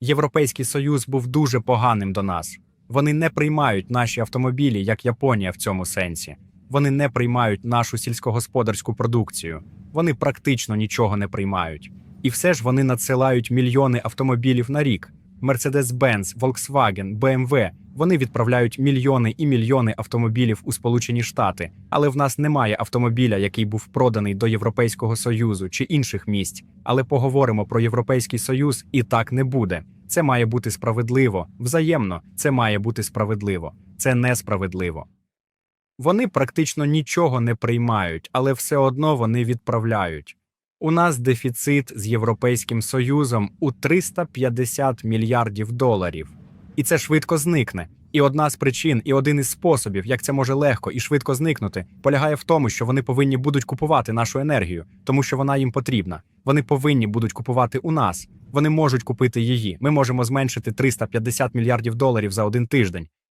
Європейський Союз був дуже поганим до нас. Вони не приймають наші автомобілі, як Японія в цьому сенсі. Вони не приймають нашу сільськогосподарську продукцію. Вони практично нічого не приймають. І все ж вони надсилають мільйони автомобілів на рік. Mercedes-Benz, Volkswagen, BMW – вони відправляють мільйони і мільйони автомобілів у Сполучені Штати, але в нас немає автомобіля, який був проданий до Європейського Союзу чи інших місць. Але поговоримо про Європейський Союз, і так не буде. Це має бути справедливо, взаємно, це має бути справедливо. Це несправедливо. Вони практично нічого не приймають, але все одно вони відправляють. У нас дефіцит з Європейським Союзом у 350 мільярдів доларів. І це швидко зникне. І одна з причин, і один із способів, як це може легко і швидко зникнути, полягає в тому, що вони повинні будуть купувати нашу енергію, тому що вона їм потрібна. Вони повинні будуть купувати у нас. Вони можуть купити її. Ми можемо зменшити 350 мільярдів доларів за один тиждень.